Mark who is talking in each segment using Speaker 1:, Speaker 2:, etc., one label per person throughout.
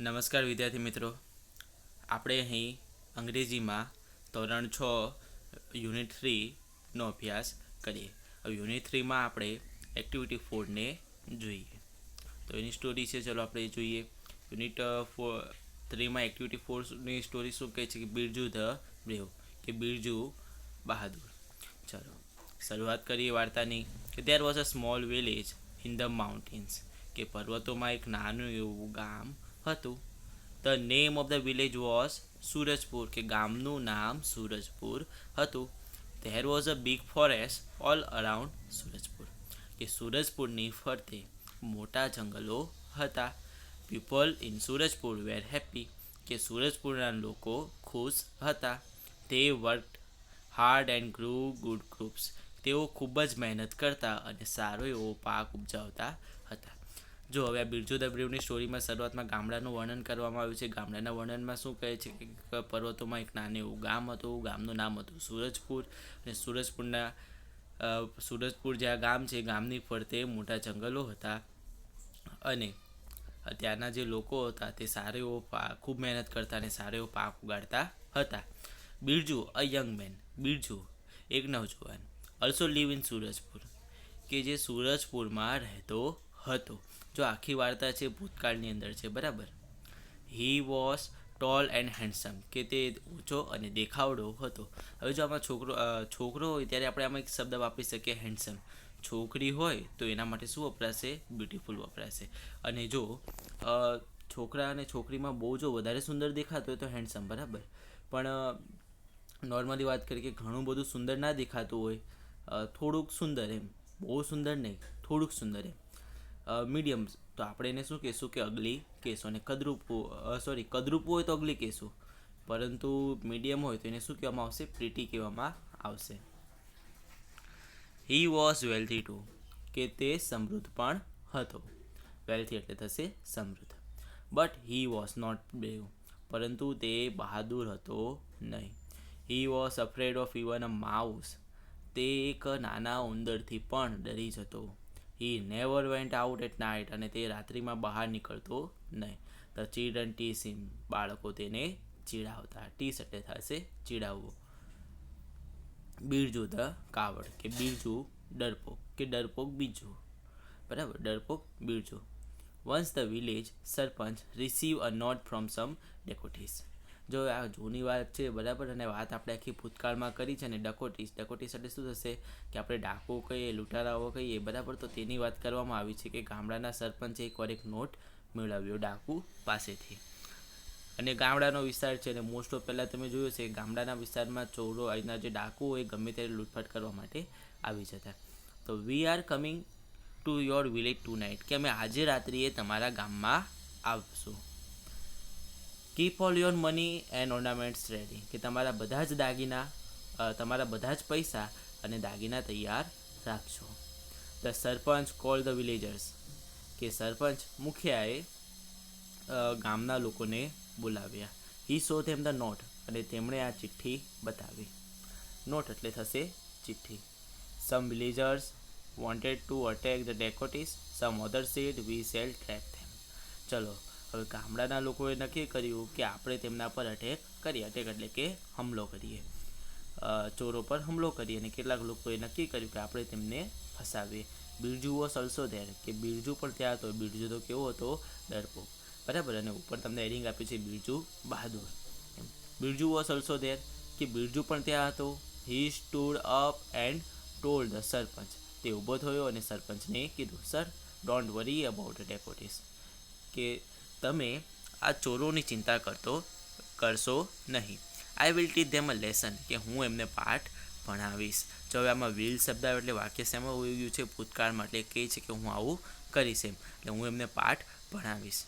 Speaker 1: નમસ્કાર વિદ્યાર્થી મિત્રો. આપણે અહીં અંગ્રેજીમાં ધોરણ છ, યુનિટ થ્રીનો અભ્યાસ કરીએ. હવે યુનિટ થ્રીમાં આપણે એક્ટિવિટી ફોરને જોઈએ. તો એની સ્ટોરી છે, ચલો આપણે જોઈએ. યુનિટ ફોર થ્રીમાં એક્ટિવિટી ફોરની સ્ટોરી શું કહે છે કે બિરજુ ધ બ્રેવ, કે બિરજુ બહાદુર. ચલો, શરૂઆત કરીએ વાર્તાની કે there was a small village in the mountains કે પર્વતોમાં એક નાનું એવું ગામ હતું. The name of the village was Surajpur કે ગામનું નામ સૂરજપુર હતું. There was a big forest all around Surajpur કે સૂરજપુરની ફરતે મોટા જંગલો હતા. People in Surajpur were happy કે સૂરજપુરના લોકો ખુશ હતા. They work hard and grew good groups તેઓ ખૂબ જ મહેનત કરતા અને સારો એવો પાક ઉપજાવતા હતા. જો હવે આ બિરજુ ધ સ્ટોરીમાં શરૂઆતમાં ગામડાનું વર્ણન કરવામાં આવ્યું છે. ગામડાના વર્ણનમાં શું કહે છે કે પર્વતોમાં એક નાનું એવું ગામ હતું, ગામનું નામ હતું સૂરજપુર અને સૂરજપુરના સુરજપુર જે આ ગામ છે, ગામની ફરતે મોટા જંગલો હતા અને ત્યાંના જે લોકો હતા તે સારો એવો ખૂબ મહેનત કરતા અને સારો એવો પાક ઉગાડતા હતા. Birju, a young man, Birju, એક નવજુવાન ઓલ્સો લીવ ઇન સૂરજપુર, કે જે સૂરજપુરમાં રહેતો હતો. જો આખી વાર્તા છે ભૂતકાળની અંદર છે, બરાબર? He was tall and handsome કે તે ઊંચો અને દેખાવડો હતો. હવે જો આમાં છોકરો છોકરો હોય ત્યારે આપણે આમાં એક શબ્દ વાપરી શકીએ હેન્ડસમ છોકરી હોય તો એના માટે શું વપરાશે? બ્યુટીફુલ વપરાશે. અને જો છોકરા અને છોકરીમાં બહુ જો વધારે સુંદર દેખાતો હોય તો હેન્ડસમ બરાબર? પણ નોર્મલી વાત કરીએ કે ઘણું બધું સુંદર ના દેખાતું હોય થોડુંક સુંદર એમ. બહુ સુંદર નહીં, થોડુંક સુંદર એમ. મીડિયમ તો આપણે એને શું કહેશું કે અગલી કેસો અને કદરૂપું સોરી કદરૂપું હોય તો અગલી કેસો. પરંતુ મીડિયમ હોય તો એને શું કહેવામાં આવશે? પ્રીટી કહેવામાં આવશે. હી વોઝ વેલ્થી ટુ કે તે સમૃદ્ધ પણ હતો. વેલ્થી એટલે થશે સમૃદ્ધ. But he was not brave પરંતુ તે બહાદુર હતો નહીં. He was afraid of even a mouse તે એક નાના ઉંદરથી પણ ડરી જતો. He never went out at night અને તે રાત્રિમાં બહાર નીકળતો નહીં. ધ ચિલ્ડ્રન ટીસ હિમ બાળકો તેને ચીડાવતા. ટીસ એટલે થશે ચીડાવવું. બીરજુ ધ કાવડ કે બિરજુ ડરપોક કે ડરપોક બીજું. બરાબર? ડરપોક, Birju. Once the village sarpanch receive a note from some dacoits જો આ જૂની વાત છે, બરાબર? અને વાત આપણે આખી ભૂતકાળમાં કરી છે અને ડકોટીસ ડકોટીસ એટલે શું થશે કે આપણે ડાકુ કહીએ, લૂંટારાઓ કહીએ, બરાબર? તો તેની વાત કરવામાં આવી છે કે ગામડાના સરપંચે એકવાર એક નોટ મેળવ્યો ડાકુ પાસેથી. અને ગામડાનો વિસ્તાર છે અને મોસ્ટ ઓફ પહેલાં તમે જોયું છે ગામડાના વિસ્તારમાં ચોરો અહીંના જે ડાકુ હોય, ગમે ત્યારે લૂંટફાટ કરવા માટે આવી જતા. તો we are coming to your village tonight કે અમે આજે રાત્રિએ તમારા ગામમાં આવશું. Keep all your money and ornaments ready કે તમારા બધા જ દાગીના તમારા બધા જ પૈસા અને દાગીના તૈયાર રાખજો. The sarpanch call the villagers કે સરપંચ મુખિયાએ ગામના લોકોને બોલાવ્યા. He show them the note અને તેમણે આ ચિઠ્ઠી બતાવી. નોટ એટલે થશે ચિઠ્ઠી. Some villagers wanted to attack the dacoits some other said we shall trap them ચલો હવે ગામડાના લોકોએ નક્કી કર્યું કે આપણે તેમના પર અટેક કરીએ. અટેક એટલે કે હુમલો કરીએ. ચોરો પર હુમલો કરીએ અને કેટલાક લોકોએ નક્કી કર્યું કે આપણે તેમને ફસાવીએ. બિરજુ વોસ ઓલ્સો ધેર કે બિરજુ પણ ત્યાં હતો બિરજુ તો કેવો હતો? ડરપો બરાબર? અને ઉપર તમને એડિંગ આપ્યું છે Birju Bahadur. Birju was also there કે બિરજુ પણ ત્યાં હતો? He stood up and told the sarpanch તે ઊભો થયો અને સરપંચને કીધું sir don't worry about dacoits કે તમે આ ચોરોની ચિંતા કરતો, કરશો નહીં. I will teach them a lesson કે હું એમને પાઠ ભણાવીશ. જો હવે આમાં વિલ શબ્દ આવે એટલે વાક્ય શેમાં હોય ગયું છે? ભૂતકાળમાં. એટલે કહે છે કે હું આવું કરીશ એમ. એટલે હું એમને પાઠ ભણાવીશ.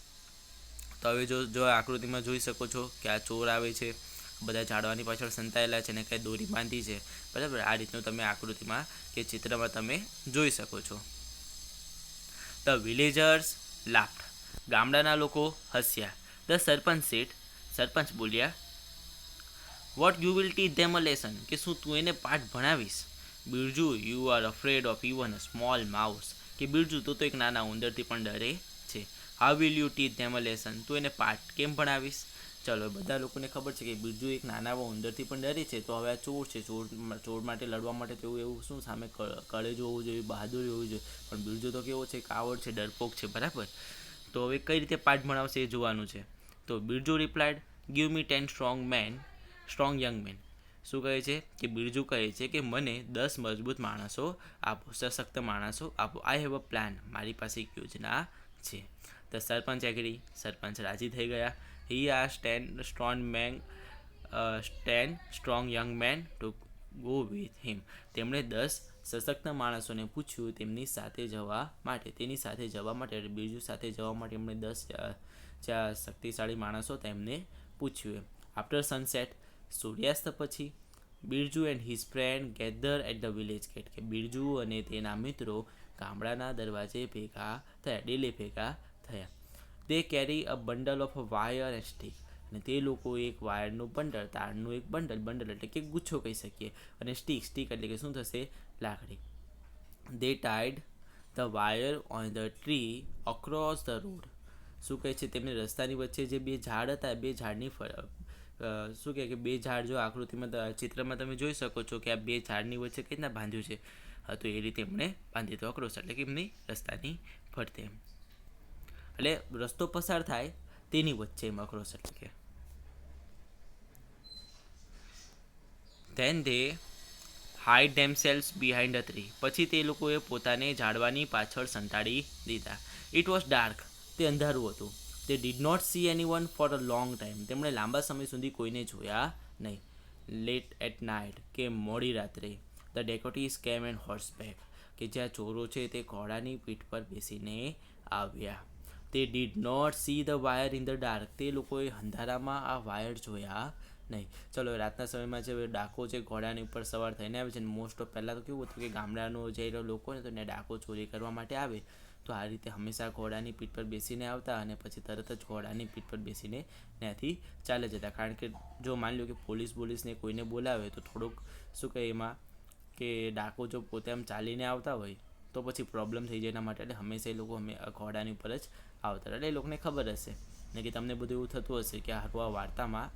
Speaker 1: તો હવે જો જો આકૃતિમાં જોઈ શકો છો કે આ ચોર આવે છે, બધા ઝાડવાની પાછળ સંતાયેલા છે ને કંઈ દોરી બાંધી છે. બરાબર? આ રીતનું તમે આકૃતિમાં કે ચિત્રમાં તમે જોઈ શકો છો. ધ વિલેજર્સ લાફ્ટ ગામડાના લોકો હસ્યા. ધ સરપંચ સેઠ સરપંચ બોલ્યા what you will teach them a lesson કે શું તું એને પાઠ ભણાવીશ? Birju you are afraid of even a small mouse કે બિરજુ, તો તો એક નાના ઉંદરથી પણ ડરે છે. How will you teach them a lesson તું એને પાઠ કેમ ભણાવીશ? ચલો બધા લોકોને ખબર છે કે બિરજુ એક નાના ઉંદરથી પણ ડરે છે. તો હવે આ ચોર છે. ચોર ચોર માટે લડવા માટે તો એવું શું સામે કળેજ હોવું જોઈએ, બહાદુરી હોવું જોઈએ. પણ બિરજુ તો કેવો છે, કાવડ છે, ડરપોક છે, બરાબર? તો હવે કઈ રીતે પાઠ ભણાવશે એ જોવાનું છે. તો Birju replied give me ten strong men strong young men શું કહે છે? કે બિરજુ કહે છે કે, મને દસ મજબૂત માણસો આપો, સશક્ત માણસો આપો. આઈ હેવ અ પ્લાન મારી પાસે એક યોજના છે. તો સરપંચ એગ્રી સરપંચ રાજી થઈ ગયા. હી આ ten strong men ten strong young men to go with him તેમણે દસ સશક્ત માણસોને પૂછ્યું તેમની સાથે જવા માટે. તેની સાથે જવા માટે બિરજુ સાથે જવા માટે એમણે દસ ચાર શક્તિશાળી માણસો તેમને પૂછ્યું આફ્ટર સનસેટ સૂર્યાસ્ત પછી, Birju and his friend gather at the village gate કે બિરજુ અને તેના મિત્રો ગામડાના દરવાજે ભેગા થયા, ડેલે ભેગા થયા. They carry a bundle of wire and stick અને તે લોકો એક વાયરનું બંડલ, તારનું એક બંડલ બંડલ એટલે કે ગુચ્છો કહી શકીએ. અને સ્ટીક સ્ટીક એટલે કે શું થશે? લાકડી. They tied the wire on the tree across the road શું કહે છે? તેમને રસ્તાની વચ્ચે જે બે ઝાડ હતા બે ઝાડની શું કહે કે બે ઝાડ જો આકૃતિમાં ચિત્રમાં તમે જોઈ શકો છો કે આ બે ઝાડની વચ્ચે કઈ રીતના બાંધ્યું છે? તો એ રીતે એમણે બાંધી દીધો અક્રોસ એટલે કે એમની રસ્તાની ફરતે એટલે રસ્તો પસાર થાય તેની વચ્ચે એમ અક્રોસ એટલે કે. Then they hide themselves behind a tree પછી તે લોકોએ પોતાને ઝાડવાની પાછળ સંતાડી દીધા. ઇટ વોઝ ડાર્ક તે અંધારું હતું. They did not see anyone for a long time તેમણે લાંબા સમય સુધી કોઈને જોયા નહીં. લેટ એટ નાઇટ કે મોડી રાત્રે ધ ડેકોટીસ કેમ એન્ડ હોર્સબેક કે જ્યાં ચોરો છે તે ઘોડાની પીઠ પર બેસીને આવ્યા. They did not see the wire in the dark તે લોકોએ અંધારામાં આ વાયર જોયા નહીં. ચલો, રાતના સમયમાં જે ડાકો છે ઘોડાની ઉપર સવાર થઈને આવે છે મોસ્ટ ઓફ પહેલાં તો કેવું હતું કે ગામડાનો જે લોકો ને, તો એને ડાકો ચોરી કરવા માટે આવે. તો આ રીતે હંમેશા ઘોડાની પીઠ પર બેસીને આવતા અને પછી તરત જ ઘોડાની પીઠ પર બેસીને ત્યાંથી ચાલે જતા. કારણ કે જો માની લો કે પોલીસ બોલીસને કોઈને બોલાવે, તો થોડુંક શું કહે એમાં કે ડાકો જો પોતે આમ ચાલીને આવતા હોય, તો પછી પ્રોબ્લેમ થઈ જાય એના માટે. એટલે હંમેશા એ લોકો અમે ઘોડાની ઉપર જ આવતા એટલે એ લોકોને ખબર હશે. ને કે તમને બધું એવું થતું હશે કે આ વાર્તામાં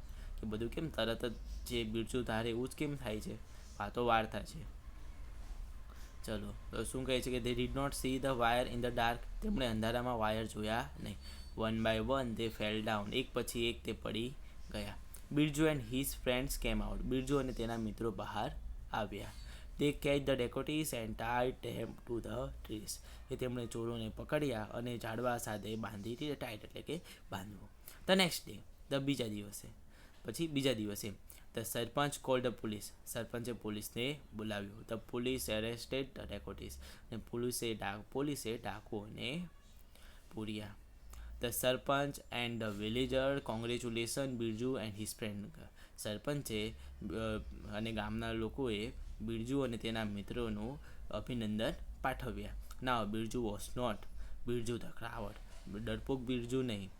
Speaker 1: કે બધું કેમ તરત જ જે બિરજુ ધારે એવું જ કેમ થાય છે? વાતો વાર્તા છે. ચલો, તો શું કહે છે કે they did not see the wire in the dark તેમણે અંધારામાં વાયર જોયા નહીં. One by one they fell down એક પછી એક તે પડી ગયા. Birju and his friends came out Birju અને તેના મિત્રો બહાર આવ્યા. They catch the dacoits and tie them to the trees એ તેમણે ચોરોને પકડ્યા અને ઝાડવા સાથે બાંધી ટાઈટ એટલે કે બાંધવું. ધ નેક્સ્ટ ડે ધ બીજા દિવસે પછી બીજા દિવસે the sarpanch call the police સરપંચે પોલીસને બોલાવ્યું. The police arrested the dacoits અને પોલીસે પોલીસે ડાકુઓને પૂર્યા. The sarpanch and the villager congratulation Birju and his friend સરપંચે અને ગામના લોકોએ બિરજુ અને તેના મિત્રોનું અભિનંદન પાઠવ્યા. ના Birju was not Birju the coward ડરપોક Birju નહીં.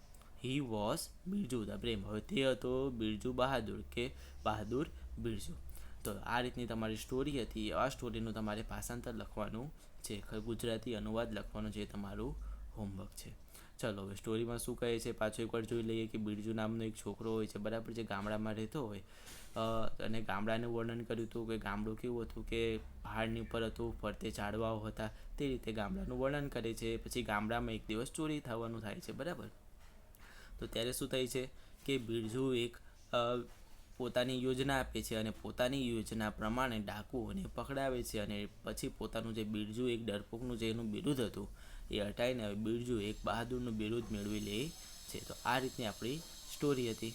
Speaker 1: He was Birju the brave. હવે તે હતો બિરજુ બહાદુર કે બહાદુર બિરજુ. તો આ રીતની તમારી સ્ટોરી હતી. આ સ્ટોરીનું તમારે ભાષાંતર લખવાનું છે. ગુજરાતી અનુવાદ લખવાનું છે. તમારું હોમવર્ક છે. ચલો, હવે સ્ટોરીમાં શું કહે છે? પાછો એકવાર જોઈ લઈએ કે બિરજુ નામનો એક છોકરો હોય છે. બરાબર જે ગામડામાં રહેતો હોય. અને ગામડાનું વર્ણન કર્યું હતું કે ગામડું કેવું હતું કે પહાડની ઉપર હતું, ફરતે ઝાડવાઓ હતા. તે રીતે ગામડાનું વર્ણન કરે છે. પછી ગામડામાં એક દિવસ ચોરી થવાનું થાય છે. બરાબર? તો ત્યારે શું થાય છે કે બિરજુ એક પોતાની યોજના આપે છે અને પોતાની યોજના પ્રમાણે ડાકુઓને પકડાવે છે અને પછી પોતાનું જે બિરજુ એક ડરપોકનું જે એનું બિરુદ હતું એ હટાવીને બિરજુ એક બહાદુરનું બિરુદ મેળવી લે છે. તો આ રીતની આપણી સ્ટોરી હતી.